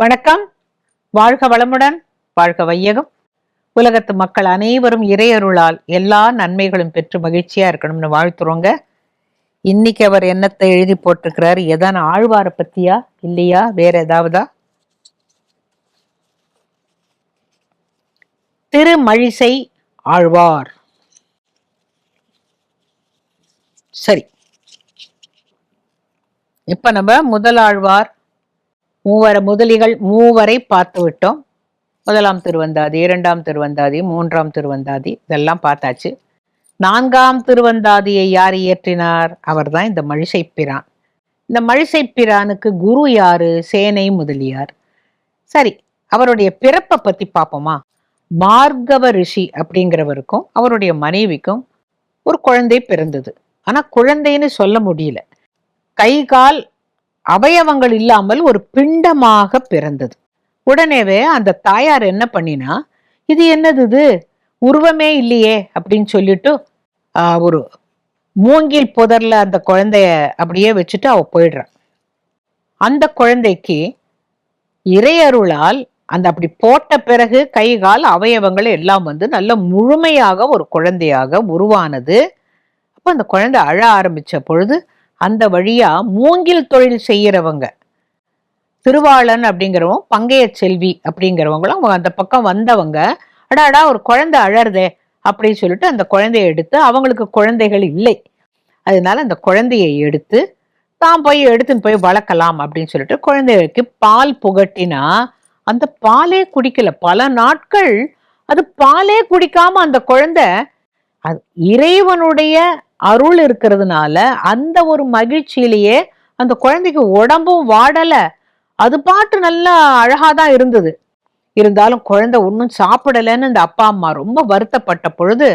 வணக்கம். வாழ்க வளமுடன் வாழ்க வையகம். உலகத்து மக்கள் அனைவரும் இறையருளால் எல்லா நன்மைகளும் பெற்று மகிழ்ச்சியா இருக்கணும்னு வாழ்த்துறோங்க. இன்னைக்கு அவர் என்னத்தை எழுதி போட்டிருக்கிறார்? எதான ஆழ்வாரை பத்தியா? இல்லையா? வேற ஏதாவதா? திருமழிசை ஆழ்வார். சரி. இப்ப நம்ம முதல் ஆழ்வார் மூவர முதலிகள் மூவரை பார்த்து விட்டோம். முதலாம் திருவந்தாதி இரண்டாம் திருவந்தாதி மூன்றாம் திருவந்தாதி இதெல்லாம் பார்த்தாச்சு. நான்காம் திருவந்தாதியை யார் இயற்றினார்? அவர்தான் இந்த மழிசை பிரான் இந்த மழிசை பிரானுக்கு குரு யாரு? சேனை முதலியார். சரி அவருடைய பிறப்பை பத்தி பார்ப்போமா? பார்கவ ரிஷி அப்படிங்கிறவருக்கும் அவருடைய மனைவிக்கும் ஒரு குழந்தை பிறந்தது. ஆனா குழந்தைன்னு சொல்ல முடியல. கை கால் அவயவங்கள் இல்லாமல் ஒரு பிண்டமாக பிறந்தது. உடனேவே அந்த தாயார் என்ன பண்ணினா இது என்னது இது? உருவமே இல்லையே அப்படின்னு சொல்லிட்டு ஒரு மூங்கில் புதர்ல அந்த குழந்தைய அப்படியே வச்சுட்டு அவ போயிடுறான் அந்த குழந்தைக்கு இறையருளால் அந்த அப்படி போட்ட பிறகு கை கால் அவயவங்கள் எல்லாம் வந்து நல்ல முழுமையாக ஒரு குழந்தையாக உருவானது. அப்போ அந்த குழந்தை அழ ஆரம்பித்த பொழுது அந்த வழியா மூங்கில் தொழில் செய்யறவங்க. திருவாளன் அப்படிங்கிறவங்க பங்கைய செல்வி அப்படிங்கிறவங்களும் அவங்க அந்த பக்கம் வந்தவங்க. அடாடா ஒரு குழந்தை அழறதே அப்படின்னு சொல்லிட்டு அந்த குழந்தையை எடுத்து அவங்களுக்கு குழந்தைகள் இல்லை. அதனால அந்த குழந்தையை எடுத்து தான் போய் எடுத்துன்னு போய் வளர்க்கலாம் அப்படின்னு சொல்லிட்டு குழந்தைகளுக்கு பால் புகட்டினா அந்த பாலே குடிக்கல. பல நாட்கள் அது பாலே குடிக்காம அந்த குழந்தை அது இறைவனுடைய அருள் இருக்கிறதுனால அந்த ஒரு மகிழ்ச்சியிலேயே அந்த குழந்தைக்கு உடம்பும் வாடலை. அது பாட்டு நல்லா அழகா தான் இருந்தது. இருந்தாலும் குழந்தை ஒன்றும் சாப்பிடலைன்னு அந்த அப்பா அம்மா ரொம்ப வருத்தப்பட்ட பொழுது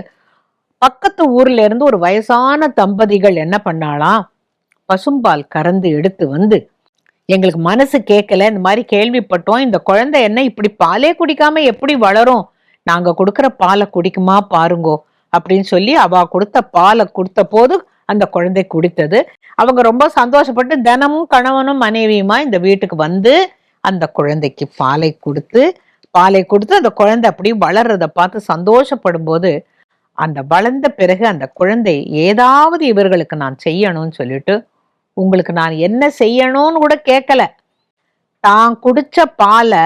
பக்கத்து ஊர்ல இருந்து ஒரு வயசான தம்பதிகள் என்ன பண்ணாலாம் பசும்பால் கறந்து எடுத்து வந்து எங்களுக்கு மனசு கேட்கல இந்த மாதிரி கேள்விப்பட்டோம். இந்த குழந்தை என்ன இப்படி பாலே குடிக்காம எப்படி வளரும்? நாங்க கொடுக்குற பாலை குடிக்குமா? பாருங்கோ. அப்படின்னு சொல்லி அவ கொடுத்த பாலை கொடுத்த போது அந்த குழந்தை குடித்தது. அவங்க ரொம்ப சந்தோஷப்பட்டு தினமும் கணவனும் மனைவியுமா இந்த வீட்டுக்கு வந்து அந்த குழந்தைக்கு பாலை கொடுத்து பாலை கொடுத்து அந்த குழந்தை அப்படி வளர்றதை பார்த்து சந்தோஷப்படும் போது அந்த வளர்ந்த பிறகு அந்த குழந்தை ஏதாவது இவர்களுக்கு நான் செய்யணும்னு சொல்லிட்டு உங்களுக்கு நான் என்ன செய்யணும்னு கூட கேட்கல. தான் குடிச்ச பாலை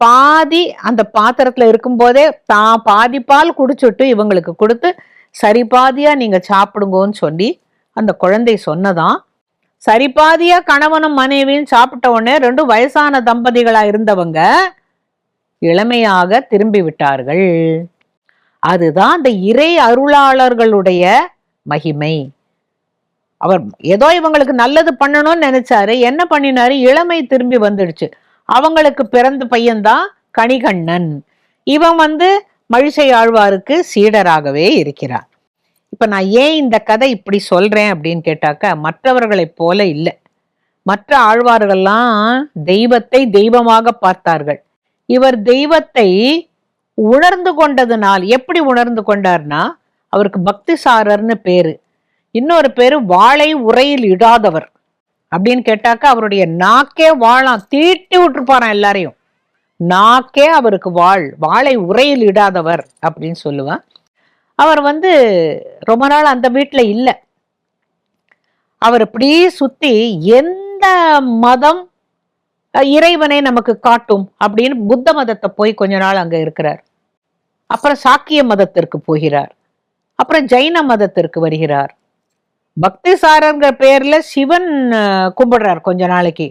பாதி அந்த பாத்திரத்துல இருக்கும்போதே தான் பாதி பால் குடிச்சுட்டு இவங்களுக்கு கொடுத்து சரி பாதியா நீங்க சாப்பிடுங்கன்னு சொல்லி அந்த குழந்தை சொன்னதான். சரி பாதியா கணவனும் மனைவியும் சாப்பிட்ட உடனே ரெண்டு வயசான தம்பதிகளா இருந்தவங்க இளமையாக திரும்பி விட்டார்கள். அதுதான் அந்த இறை அருளாளர்களுடைய மகிமை. அவர் ஏதோ இவங்களுக்கு நல்லது பண்ணணும்னு நினைச்சாரு என்ன பண்ணினாரு? இளமை திரும்பி வந்துடுச்சு. அவங்களுக்கு பிறந்த பையன்தான் கணிகண்ணன் இவன் வந்து மழிசை ஆழ்வாருக்கு சீடராகவே இருக்கிறார். இப்ப நான் ஏன் இந்த கதை இப்படி சொல்றேன் அப்படின்னு கேட்டாக்க மற்றவர்களைப் போல இல்லை. மற்ற ஆழ்வார்கள்லாம் தெய்வத்தை தெய்வமாக பார்த்தார்கள். இவர் தெய்வத்தை உணர்ந்து கொண்டதுனால் எப்படி உணர்ந்து கொண்டார்னா அவருக்கு பக்திசாரர்னு பேரு. இன்னொரு பேரு வாழை உரையில் இடாதவர். அப்படின்னு கேட்டாக்கா அவருடைய நாக்கே வாழாம் தீட்டி விட்டுருப்பாராம் எல்லாரையும். நாக்கே அவருக்கு வாழ் வாளை உரையில் இடாதவர் அப்படின்னு சொல்லுவேன். அவர் வந்து ரொம்ப நாள் அந்த வீட்டுல இல்ல. அவர் இப்படி சுத்தி எந்த மதம் இறைவனை நமக்கு காட்டும் அப்படின்னு புத்த மதத்தை போய் கொஞ்ச நாள் அங்க இருக்கிறார். அப்புறம் சாக்கிய மதத்திற்கு போகிறார். அப்புறம் ஜைன மதத்திற்கு வருகிறார். பக்திசாரங்கிற பேர்ல சிவன் கும்பிடுறார் கொஞ்ச நாளைக்கு.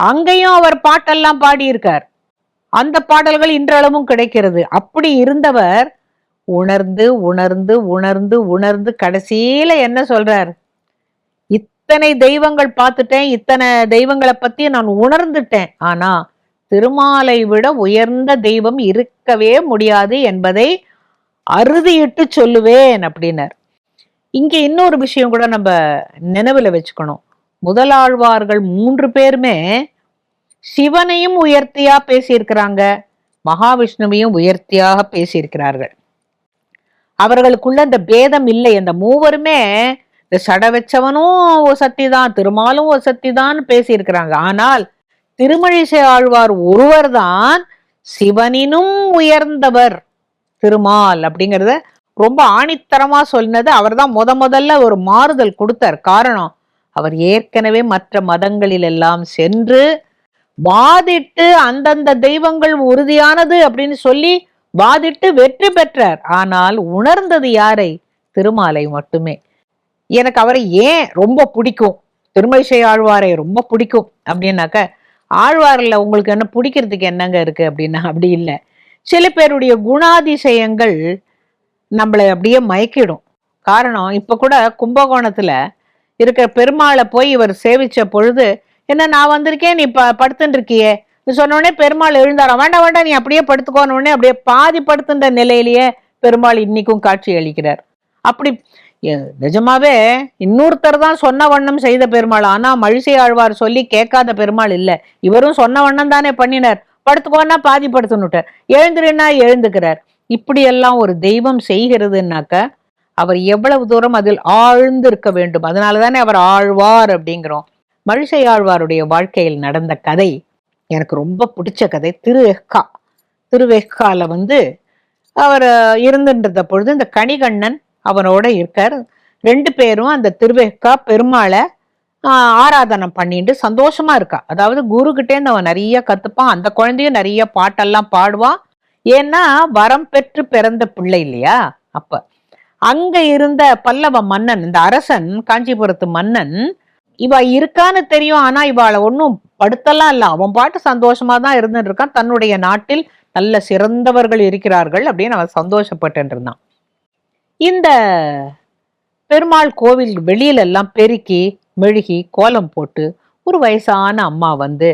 அங்கேயும் அவர் பாட்டெல்லாம் பாடியிருக்கார். அந்த பாடல்கள் இன்றளவும் கிடைக்கிறது. அப்படி இருந்தவர் உணர்ந்து உணர்ந்து உணர்ந்து உணர்ந்து கடைசியில என்ன சொல்றார்? இத்தனை தெய்வங்கள் பார்த்துட்டேன் இத்தனை தெய்வங்களை பத்தி நான் உணர்ந்துட்டேன். ஆனா திருமாலை விட உயர்ந்த தெய்வம் இருக்கவே முடியாது என்பதை அறுதியிட்டு சொல்லுவேன் அப்படின்னார். இங்க இன்னொரு விஷயம் கூட நம்ம நினைவுல வச்சுக்கணும். முதலாழ்வார்கள் மூன்று பேருமே சிவனையும் உயர்த்தியா பேசியிருக்கிறாங்க. மகாவிஷ்ணுவையும் உயர்த்தியாக பேசியிருக்கிறார்கள். அவர்களுக்குள்ள இந்த பேதம் இல்லை. அந்த மூவருமே இந்த சட வச்சவனும் ஒரு சக்தி தான் திருமாலும் ஒரு சக்தி தான் பேசியிருக்கிறாங்க. ஆனால் திருமழிசை ஆழ்வார் ஒருவர்தான் சிவனினும் உயர்ந்தவர். திருமால் அப்படிங்கிறத ரொம்ப ஆணித்தரமா சொன்னது அவர்தான் முத முதல்ல ஒரு மாறுதல் கொடுத்தார். காரணம் அவர் ஏற்கனவே மற்ற மதங்களில் எல்லாம் சென்று வாதிட்டு அந்தந்த தெய்வங்கள் உறுதியானது அப்படின்னு சொல்லி வாதிட்டு வெற்றி பெற்றார். ஆனால் உணர்ந்தது யாரை? திருமாலை மட்டுமே. எனக்கு அவரை ஏன் ரொம்ப பிடிக்கும்? திருமழிசை ஆழ்வாரை ரொம்ப பிடிக்கும் அப்படின்னாக்க ஆழ்வாரில் உங்களுக்கு என்ன பிடிக்கிறதுக்கு என்னங்க இருக்கு அப்படின்னா அப்படி இல்லை. சில பேருடைய குணாதிசயங்கள் நம்மளை அப்படியே மயக்கிடும். காரணம் இப்ப கூட கும்பகோணத்துல இருக்கிற பெருமாளை போய் இவர் சேவிச்ச பொழுது என்ன நான் வந்திருக்கேன் நீ ப படுத்துன்னு இருக்கியே நீ சொன்ன உடனே பெருமாள் எழுந்தாராம். வேண்டாம் வேண்டாம் நீ அப்படியே படுத்துக்கோன உடனே அப்படியே பாதி படுத்துன்ற நிலையிலேயே பெருமாள் இன்னைக்கும் காட்சி அளிக்கிறார். அப்படி நிஜமாவே இன்னொருத்தர் தான் சொன்ன வண்ணம் செய்த பெருமாள். ஆனா மழிசை ஆழ்வார் சொல்லி கேட்காத பெருமாள் இல்ல. இவரும் சொன்ன வண்ணம் தானே பண்ணினார். படுத்துக்கோன்னா பாதி படுத்துனுட்டார் எழுந்துருன்னா எழுந்துக்கிறார். இப்படியெல்லாம் ஒரு தெய்வம் செய்கிறதுனாக்க அவர் எவ்வளவு தூரம் அதில் ஆழ்ந்து இருக்க வேண்டும். அதனால தானே அவர் ஆழ்வார் அப்படிங்கிறோம். மழிசை ஆழ்வாருடைய வாழ்க்கையில் நடந்த கதை எனக்கு ரொம்ப பிடிச்ச கதை. திருவெக்கா திருவெக்கால வந்து அவர் இருந்துன்றத பொழுது இந்த கணிகண்ணன் அவனோட இருக்கார். ரெண்டு பேரும் அந்த திருவெஹ்கா பெருமாளை ஆராதனம் ஆராதனை பண்ணிட்டு சந்தோஷமா இருக்கா. அதாவது குரு கிட்டேருந்து அவன் நிறைய கத்துப்பான். அந்த குழந்தையும் நிறைய பாட்டெல்லாம் பாடுவான் ஏன்னா வரம் பெற்று பிறந்த பிள்ளை இல்லையா? அப்ப அங்க இருந்த பல்லவ மன்னன் இந்த அரசன் காஞ்சிபுரத்து மன்னன் இவ இருக்கான்னு தெரியும் ஆனா இவாளை ஒன்றும் படுத்தலாம் இல்லை. அவன் பாட்டு சந்தோஷமா தான் இருந்துட்டு இருக்கான். தன்னுடைய நாட்டில் நல்ல சிறந்தவர்கள் இருக்கிறார்கள் அப்படின்னு அவன் சந்தோஷப்பட்டு இருந்தான். இந்த பெருமாள் கோவில் வெளியில எல்லாம் பெருக்கி மெழுகி கோலம் போட்டு ஒரு வயசான அம்மா வந்து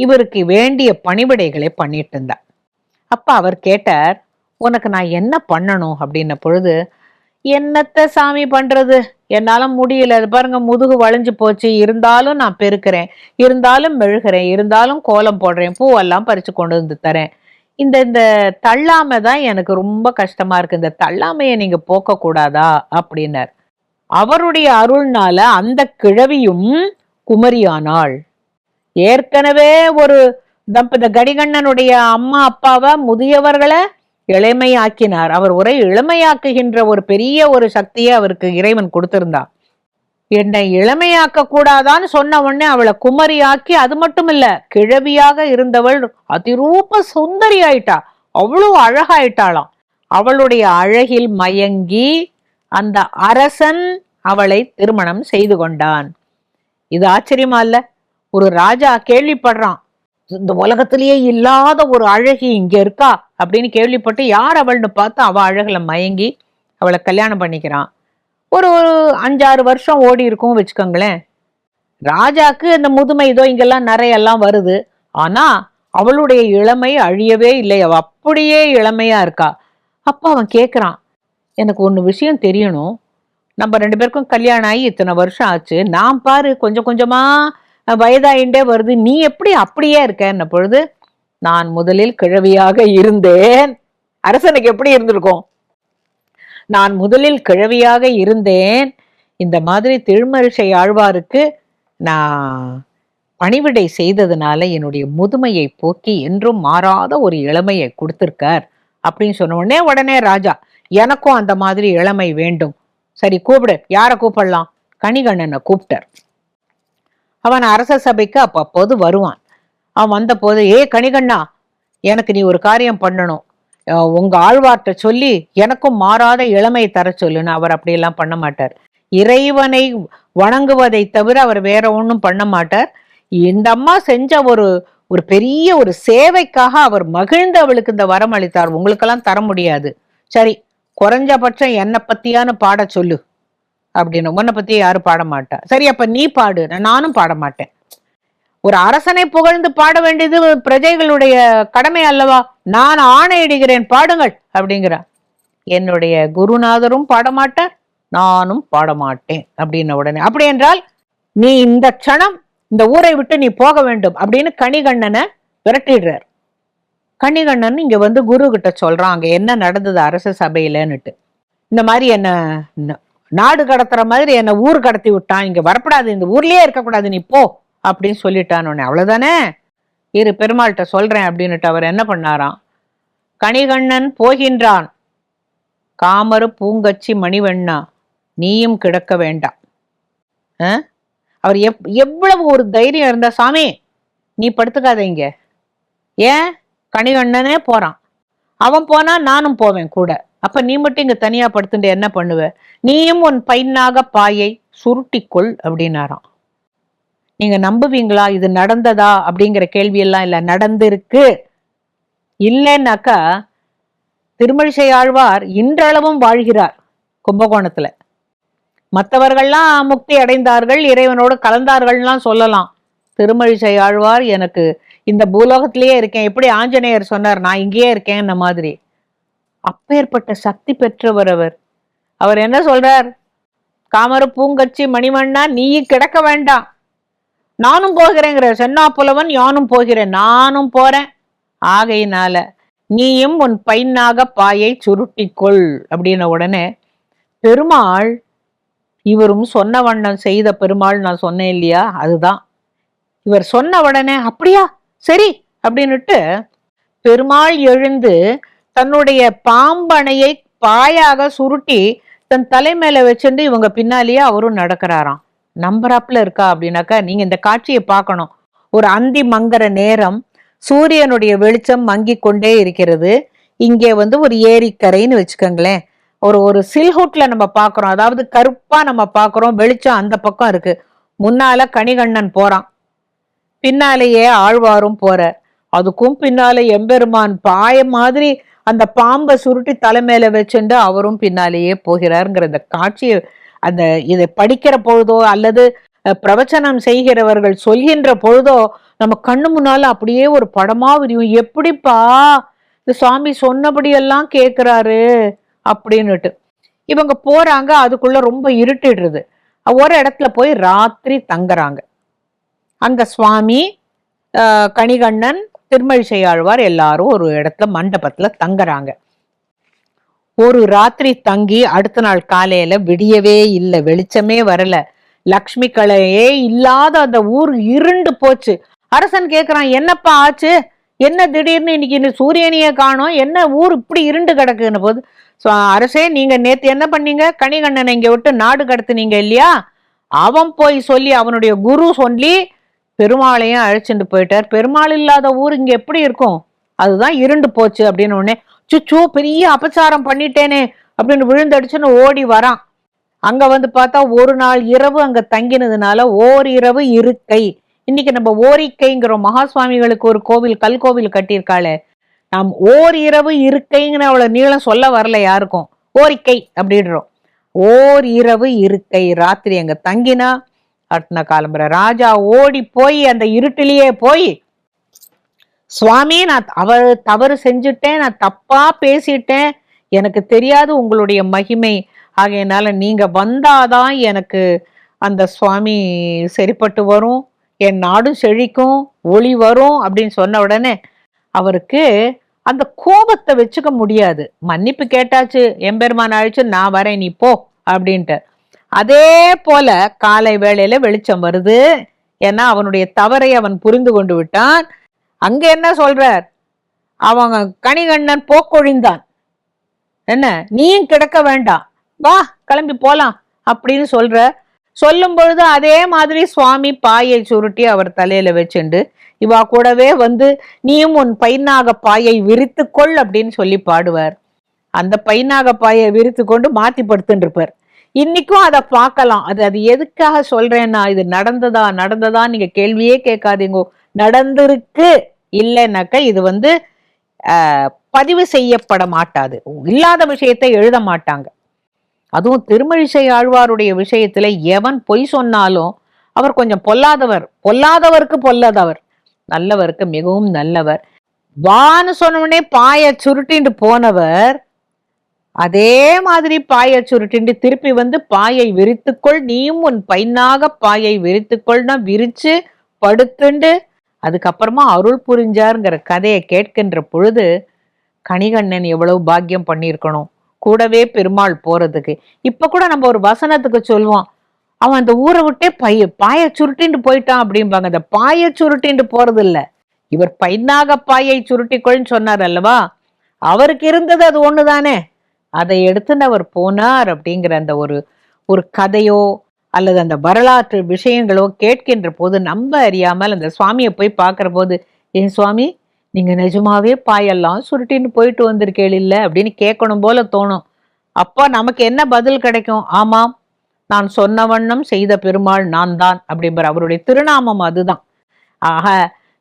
இவருக்கு வேண்டிய பணிவிடைகளை பண்ணிட்டு இருந்தா. அப்ப அவர் கேட்டார் உனக்கு நான் என்ன பண்ணணும்? அப்படின்ன பொழுது என்னத்த சாமி பண்றது? என்னால முடியல. அது பாருங்க முதுகு வளைஞ்சு போச்சு. இருந்தாலும் நான் பெருக்கிறேன். இருந்தாலும் மெழுகிறேன். இருந்தாலும் கோலம் போடுறேன். பூவெல்லாம் பறிச்சு கொண்டு வந்து தரேன். இந்த இந்த தள்ளாமை தான் எனக்கு ரொம்ப கஷ்டமா இருக்கு. இந்த தள்ளாமையை நீங்க போக்க கூடாதா? அப்படின்னார். அவருடைய அருள்னால அந்த கிழவியும் குமரியானாள். ஏற்கனவே ஒரு இந்த கடிகண்ணனுடைய அம்மா அப்பாவை முதியவர்களை இளமையாக்கினார். அவர் உரை இளமையாக்குகின்ற ஒரு பெரிய ஒரு சக்தியை அவருக்கு இறைவன் கொடுத்திருந்தார் என்னை இளமையாக்க கூடாதான்னு சொன்ன உடனே அவளை குமரியாக்கி அது மட்டும் இல்ல கிழவியாக இருந்தவள் அதிரூப சுந்தரி ஆயிட்டா. அவ்வளவு அழகாயிட்டாளாம். அவளுடைய அழகில் மயங்கி அந்த அரசன் அவளை திருமணம் செய்து கொண்டான். இது ஆச்சரியமா இல்ல? ஒரு ராஜா கேள்விப்படுறான். இந்த உலகத்திலேயே இல்லாத ஒரு அழகி இங்க இருக்கா அப்படின்னு கேள்விப்பட்டு யார் அவள்னு பார்த்து அவ அழகுல மயங்கி அவளை கல்யாணம் பண்ணிக்கிறான். ஒரு ஒரு அஞ்சாறு வருஷம் ஓடி இருக்கும் வச்சுக்கோங்களேன். ராஜாக்கு இந்த முதுமை இதோ இங்கெல்லாம் நிறையெல்லாம் வருது. ஆனா அவளுடைய இளமை அழியவே இல்லை. அவ அப்படியே இளமையா இருக்கா. அப்போ அவன் கேட்குறான் எனக்கு ஒன்று விஷயம் தெரியணும். நம்ம ரெண்டு பேருக்கும் கல்யாணம் ஆகி இத்தனை வருஷம் ஆச்சு. நான் பாரு கொஞ்சம் கொஞ்சமாக வயதாயிண்டே வருது. நீ எப்படி அப்படியே இருக்கன்ன பொழுது நான் முதலில் கிழவியாக இருந்தேன். அரசனுக்கு எப்படி இருந்திருக்கும்? நான் முதலில் கிழவியாக இருந்தேன். இந்த மாதிரி திருமரிசை ஆழ்வாருக்கு நான் பணிவிடை செய்ததுனால என்னுடைய முதுமையை போக்கி என்றும் மாறாத ஒரு இளமையை கொடுத்திருக்கார் அப்படின்னு சொன்ன உடனே உடனே ராஜா எனக்கும் அந்த மாதிரி இளமை வேண்டும். சரி கூப்பிடு. யாரை கூப்பிடலாம்? கணிகண்ணனை கூப்பிட்டார். அவன் அரச சபைக்கு அப்பப்போது வருவான். அவன் வந்த போது ஏ கணிகண்ணா எனக்கு நீ ஒரு காரியம் பண்ணணும். உங்க ஆழ்வார்ட்ட சொல்லி எனக்கும் மாறாத இளமை தர சொல்லுன்னு அவர் அப்படியெல்லாம் பண்ண மாட்டார். இறைவனை வணங்குவதை தவிர அவர் வேற ஒன்றும் பண்ண மாட்டார். இந்த அம்மா செஞ்ச ஒரு ஒரு பெரிய ஒரு சேவைக்காக அவர் மகிழ்ந்து அவளுக்கு இந்த வரம் அளித்தார். உங்களுக்கெல்லாம் தர முடியாது. சரி குறைஞ்சபட்சம் என்னை பத்தியான பாட சொல்லு. அப்படின்னு. உன்னை பத்தி யாரும் பாட மாட்டா. சரி அப்ப நீ பாடு. நானும் பாட மாட்டேன். ஒரு அரசனை புகழ்ந்து பாட வேண்டியது பிரஜைகளுடைய கடமை அல்லவா? நான் ஆணையிடுகிறேன் பாடுங்கள் அப்படிங்கிறா. என்னுடைய குருநாதரும் பாடமாட்டார் நானும் பாடமாட்டேன் அப்படின்ன உடனே. அப்படி என்றால் நீ இந்த க்ஷணம் இந்த ஊரை விட்டு நீ போக வேண்டும் அப்படின்னு கணிகண்ணனை விரட்டிடுறார். கணிகண்ணன் இங்க வந்து குரு கிட்ட சொல்றான் அங்க என்ன நடந்தது அரச சபையிலன்னுட்டு. இந்த மாதிரி என்ன நாடு கடத்துற மாதிரி என்னை ஊர் கடத்தி விட்டான். இங்கே வரக்கூடாது இந்த ஊர்லேயே இருக்கக்கூடாது நீ போ அப்படின்னு சொல்லிட்டான் உடனே அவ்வளோதானே இரு பெருமாள்கிட்ட சொல்கிறேன் அப்படின்னுட்டு அவர் என்ன பண்ணாராம்? கணிகண்ணன் போகின்றான். காமரு பூங்கச்சி மணிவண்ணா நீயும் கிடக்க வேண்டாம். ஆ? அவர் எப் எவ்வளவு ஒரு தைரியம் இருந்தா சாமி நீ படுத்துக்காத இங்க. ஏன்? கணிகண்ணனே போறான். அவன் போனா நானும் போவேன் கூட. அப்ப நீ மட்டும் இங்க தனியா படுத்துட்டு என்ன பண்ணுவ? நீயும் உன் பையனாக பாயை சுருட்டிக்கொள் அப்படின்னாராம். நீங்க நம்புவீங்களா? இது நடந்ததா? அப்படிங்கிற கேள்வியெல்லாம் இல்லை. இல்ல நடந்திருக்கு. இல்லைன்னாக்கா திருமழிசை ஆழ்வார் இன்றளவும் வாழ்கிறார் கும்பகோணத்துல. மற்றவர்கள்லாம் முக்தி அடைந்தார்கள் இறைவனோடு கலந்தார்கள்லாம் சொல்லலாம். திருமழிசை ஆழ்வார் எனக்கு இந்த பூலோகத்திலேயே இருக்கேன். எப்படி ஆஞ்சநேயர் சொன்னார் நான் இங்கேயே இருக்கேன் மாதிரி. அப்பேற்பட்ட சக்தி பெற்றவர் அவர். அவர் என்ன சொல்றார்? காமரு பூங்கச்சி மணிமண்ணா நீ கிடக்க வேண்டாம். நானும் போகிறேங்கிற சென்னா புலவன் யானும் போகிறேன். நானும் போறேன். ஆகையினால நீயும் உன் பையனாக பாயை சுருட்டிக்கொள் அப்படின்ன உடனே பெருமாள் இவரும் சொன்ன வண்ணம் செய்த பெருமாள் நான் சொன்னேன் இல்லையா? அதுதான். இவர் சொன்ன உடனே அப்படியா? சரி அப்படின்னுட்டு பெருமாள் எழுந்து தன்னுடைய பாம்பனையை பாயாக சுருட்டி தன் தலை மேல வச்சுட்டு இவங்க பின்னாலேயே அவரும் நடக்கிறாராம். நம்புறாப்புல இருக்கா அப்படின்னாக்கா நீங்க இந்த காட்சியை பார்க்கணும். ஒரு அந்தி மங்குற நேரம் சூரியனுடைய வெளிச்சம் மங்கி கொண்டே இருக்கிறது. இங்கே வந்து ஒரு ஏரிக்கரைன்னு வச்சுக்கோங்களேன். ஒரு ஒரு சில்ஹுட்ல நம்ம பார்க்குறோம். அதாவது கருப்பா நம்ம பார்க்குறோம். வெளிச்சம் அந்த பக்கம் இருக்கு. முன்னால கணிகண்ணன் போறான். பின்னாலேயே ஆழ்வாரும் போற அதுக்கும் பின்னால எம்பெருமான் பாய மாதிரி அந்த பாம்பை சுருட்டி தலை மேலே வச்சுண்டு அவரும் பின்னாலேயே போகிறாருங்கிற அந்த காட்சியை அந்த இதை படிக்கிற பொழுதோ அல்லது பிரவச்சனம் செய்கிறவர்கள் சொல்கின்ற பொழுதோ நம்ம கண்ணு முன்னால அப்படியே ஒரு படமா விரியும் எப்படிப்பா இந்த சுவாமி சொன்னபடியெல்லாம் கேட்குறாரு அப்படின்னுட்டு. இவங்க போறாங்க அதுக்குள்ள ரொம்ப இருட்டிடுறது. ஒரு இடத்துல போய் ராத்திரி தங்குறாங்க. அங்க சுவாமி கணிகண்ணன் திருமழிசை ஆழ்வார் எல்லாரும் ஒரு இடத்துல மண்டபத்துல தங்குறாங்க. ஒரு ராத்திரி தங்கி அடுத்த நாள் காலையில விடியவே இல்லை வெளிச்சமே வரல. லக்ஷ்மி கலையே இல்லாத அந்த ஊர் இருண்டு போச்சு. அரசன் கேக்குறான் என்னப்பா ஆச்சு? என்ன திடீர்னு இன்னைக்கு சூரியனையே காணும்? என்ன ஊர் இப்படி இருண்டு கிடக்குன்னு போது? ஸோ அரசே நீங்க நேத்து என்ன பண்ணீங்க? கனிகண்ணனை இங்க விட்டு நாடு கடத்துனீங்க இல்லையா? அவன் போய் சொல்லி அவனுடைய குரு சொல்லி பெருமாளையும் அழைச்சிட்டு போயிட்டார். பெருமாள் இல்லாத ஊர் இங்க எப்படி இருக்கும்? அதுதான் இருண்டு போச்சு அப்படின்னு உடனே சுச்சோ பெரிய அபச்சாரம் பண்ணிட்டேனே அப்படின்னு விழுந்தடிச்சுன்னு ஓடி வரான். அங்க வந்து பார்த்தா ஒரு நாள் இரவு அங்க தங்கினதுனால ஓர் இரவு இருக்கை. இன்னைக்கு நம்ம ஓரிக்கைங்கிறோம் மகா சுவாமிகளுக்கு ஒரு கோவில் கல் கோவில் கட்டியிருக்காளே. நாம் ஓர் இரவு இருக்கைங்கிற அவ்வளவு நீளம் சொல்ல வரல யாருக்கும். ஓரிக்கை அப்படின்றோம். ஓர் இரவு இருக்கை. ராத்திரி அங்க தங்கினா அர்த்தன காலம்புற ராஜா ஓடி போய் அந்த இருட்டிலேயே போய் சுவாமி நான் அவர் தவறு செஞ்சுட்டேன் நான் தப்பா பேசிட்டேன். எனக்கு தெரியாது உங்களுடைய மகிமை. ஆகையினால நீங்க வந்தாதான் எனக்கு அந்த சுவாமி சரிப்பட்டு வரும். என் நாடும் செழிக்கும் ஒளி வரும் அப்படின்னு சொன்ன உடனே அவருக்கு அந்த கோபத்தை வச்சுக்க முடியாது. மன்னிப்பு கேட்டாச்சு எம்பெருமான் அழிச்சு நான் வரேன் நீ போ அப்படின்ட்டு. அதே போல காலை வேளையில வெளிச்சம் வருது. ஏன்னா அவனுடைய தவறை அவன் புரிந்து கொண்டு விட்டான். அங்க என்ன சொல்றார்? அவங்க கணிகண்ணன் போக்கொழிந்தான். என்ன? நீயும் கிடக்க வேண்டாம். வா கிளம்பி போலாம் அப்படின்னு சொல்ற சொல்லும் பொழுது அதே மாதிரி சுவாமி பாயை சுருட்டி அவர் தலையில வச்சுண்டு இவா கூடவே வந்து நீயும் உன் பைனாக பாயை விரித்துக்கொள் அப்படின்னு சொல்லி பாடுவார். அந்த பைனாக பாயை விரித்து கொண்டு மாத்தி படுத்துட்டு இருப்பார். இன்னைக்கும் அதை பார்க்கலாம். அது அது எதுக்காக சொல்றேன்னா இது நடந்ததா நடந்ததா நீங்க கேள்வியே கேட்காதீங்க. நடந்திருக்கு. இல்லைனாக்க இது வந்து பதிவு செய்யப்பட மாட்டாது. இல்லாத விஷயத்தை எழுத மாட்டாங்க. அதுவும் திருமழிசை ஆழ்வாருடைய விஷயத்துல எவன் பொய் சொன்னாலும் அவர் கொஞ்சம் பொல்லாதவர். பொல்லாதவருக்கு பொல்லாதவர். நல்லவருக்கு மிகவும் நல்லவர். வான்னு சொன்னவனே பாய சுருட்டிண்டு போனவர் அதே மாதிரி பாயை சுருட்டிண்டு திருப்பி வந்து பாயை விரித்துக்கொள். நீயும் உன் பைனாக பாயை விரித்துக்கொள்னா விரிச்சு படுத்துண்டு. அதுக்கப்புறமா அருள் புரிஞ்சாருங்கிற கதையை கேட்கின்ற பொழுது கணிகண்ணன் எவ்வளவு பாக்கியம் பண்ணியிருக்கணும். கூடவே பெருமாள் போறதுக்கு. இப்ப கூட நம்ம ஒரு வசனத்துக்கு சொல்லுவோம் அவன் அந்த ஊரை விட்டே பைய பாய சுருட்டிண்டு போயிட்டான் அப்படிம்பாங்க. அந்த பாய சுருட்டிண்டு போறது இல்ல இவர் பைனாக பாயை சுருட்டிக்கொள்னு சொன்னார் அல்லவா? அவருக்கு இருந்தது அது ஒண்ணுதானே? அதை எடுத்துன்னு அவர் போனார் அப்படிங்கிற அந்த ஒரு ஒரு கதையோ அல்லது அந்த வரலாற்று விஷயங்களோ கேட்கின்ற போது நம்ம அறியாமல் அந்த சுவாமியை போய் பார்க்குற போது ஏன் சுவாமி நீங்கள் நிஜமாவே பாயெல்லாம் சுருட்டின்னு போயிட்டு வந்திருக்கேள் இல்லை? அப்படின்னு கேட்கணும் போல தோணும். அப்போ நமக்கு என்ன பதில் கிடைக்கும்? ஆமாம் நான் சொன்ன வண்ணம் செய்த பெருமாள் நான் தான் அப்படிங்கிற அவருடைய திருநாமம் அதுதான். ஆக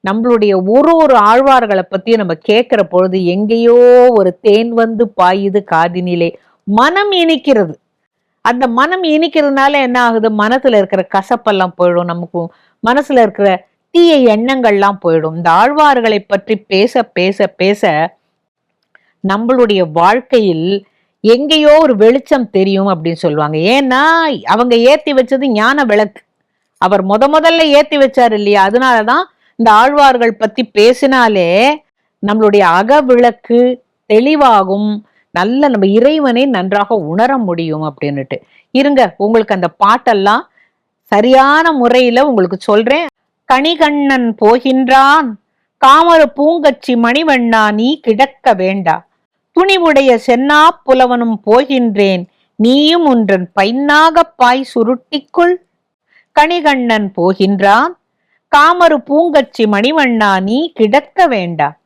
நம்மளுடைய ஒரு ஒரு ஆழ்வார்களை பத்தி நம்ம கேட்கிற பொழுது எங்கேயோ ஒரு தேன் வந்து பாயுது காதினிலே. மனம் இனிக்கிறது. அந்த மனம் இனிக்கிறதுனால என்ன ஆகுது? மனசுல இருக்கிற கசப்பெல்லாம் போயிடும் நமக்கு. மனசுல இருக்கிற தீய எண்ணங்கள்லாம் போயிடும். இந்த ஆழ்வார்களை பற்றி பேச பேச பேச நம்மளுடைய வாழ்க்கையில் எங்கேயோ ஒரு வெளிச்சம் தெரியும் அப்படின்னு சொல்லுவாங்க. ஏன்னா அவங்க ஏத்தி வச்சது ஞான விளக்கு. அவர் முத முதல்ல ஏத்தி வச்சார் இல்லையா? அதனாலதான் இந்த ஆழ்வார்கள் பத்தி பேசினாலே நம்மளுடைய அக விளக்கு தெளிவாகும். நல்ல நம்ம இறைவனை நன்றாக உணர முடியும் அப்படின்னுட்டு. இருங்க உங்களுக்கு அந்த பாட்டெல்லாம் சரியான முறையில உங்களுக்கு சொல்றேன். கணிகண்ணன் போகின்றான் காமர பூங்கச்சி மணிவண்ணா நீ கிடக்க வேண்டா. துணிவுடைய சென்னா புலவனும் போகின்றேன் நீயும் ஒன்றன் பைன்னாக பாய் சுருட்டிக்குள். கணிகண்ணன் போகின்றான் காமரு பூங்கச்சி மணிவண்ணா நீ கிடக்க வேண்டா.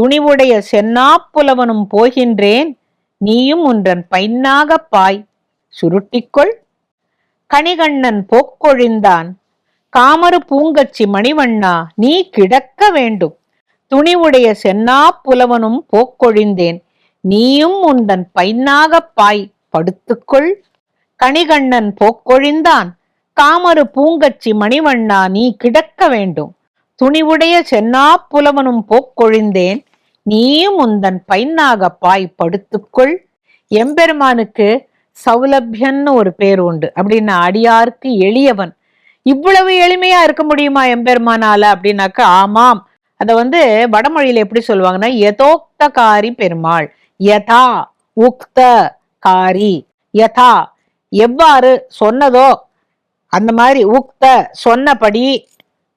துணிவுடைய சென்னாப்புலவனும் போகின்றேன். நீயும் உன்றன் பைன்னாகப் பாய். சுருட்டிக்கொள். கணிகண்ணன் போக்கொழிந்தான். காமரு பூங்கச்சி மணிவண்ணா நீ கிடக்க வேண்டும். துணிவுடைய சென்னாப்புலவனும் போக்கொழிந்தேன். நீயும் உந்தன் பைன்னாகப் பாய். படுத்துக்கொள். கணிகண்ணன் போக்கொழிந்தான். காமரு பூங்கச்சி மணிவண்ணா நீ கிடக்க வேண்டும். துணிவுடைய சென்னா புலவனும் போக்கொழிந்தேன். நீயும் உந்தன் பைன்னாக பாய் படுத்துக்கொள். எம்பெருமானுக்கு சௌலபியன்னு ஒரு பேர் உண்டு. அப்படின்னா அடியாருக்கு எளியவன். இவ்வளவு எளிமையா இருக்க முடியுமா எம்பெருமானால? அப்படின்னாக்கா ஆமாம். அதை வந்து வடமொழியில எப்படி சொல்லுவாங்கன்னா யதோக்தகாரி பெருமாள். யதா உக்த காரி யதா எவ்வாறு சொன்னதோ அந்த மாதிரி உக்த சொன்னபடி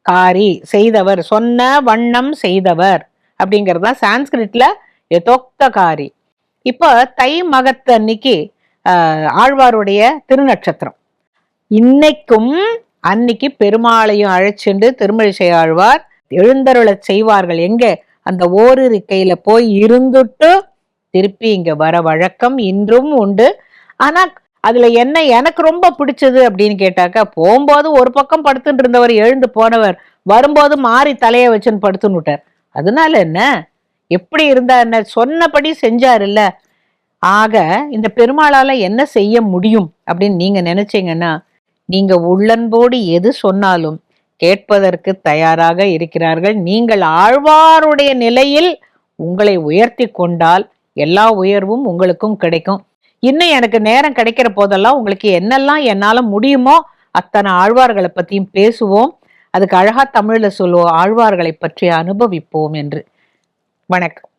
காரி செய்தவர் சொன்ன வண்ணம் செய்தவர் அப்படிங்கிறது தான் சான்ஸ்கிரிட்ல யதோக்தகாரி இப்போ தை மகத்து அன்னைக்கு ஆழ்வாருடைய திருநட்சத்திரம். இன்னைக்கும் அன்னைக்கு பெருமாளையும் அழைச்சிண்டு திருமழிசை ஆழ்வார் எழுந்தருளச் செய்வார்கள். எங்க? அந்த ஓரிருக்கையில போய் இருந்துட்டு திருப்பி இங்க வர வழக்கம் இன்றும் உண்டு. ஆனா அதுல என்ன எனக்கு ரொம்ப பிடிச்சது அப்படின்னு கேட்டாக்கா போகும்போது ஒரு பக்கம் படுத்துட்டு இருந்தவர் எழுந்து போனவர் வரும்போது மாறி தலையை வச்சுன்னு படுத்துன்னு விட்டார். அதனால என்ன? எப்படி இருந்தா என்ன? சொன்னபடி செஞ்சார் இல்ல ஆக இந்த பெருமாளால என்ன செய்ய முடியும் அப்படின்னு நீங்க நினைச்சீங்கன்னா நீங்க உள்ளன்போடு எது சொன்னாலும் கேட்பதற்கு தயாராக இருக்கிறார்கள். நீங்கள் ஆழ்வாருடைய நிலையில் உங்களை உயர்த்தி கொண்டால் எல்லா உயர்வும் உங்களுக்கும் கிடைக்கும். இன்னும் எனக்கு நேரம் கிடைக்கிற போதெல்லாம் உங்களுக்கு என்னெல்லாம் என்னால முடியுமோ அத்தனை ஆழ்வார்களை பத்தியும் பேசுவோம். அதுக்கு அழகா தமிழ்ல சொல்லுவோம் ஆழ்வார்களை பற்றி அனுபவிப்போம் என்று. வணக்கம்.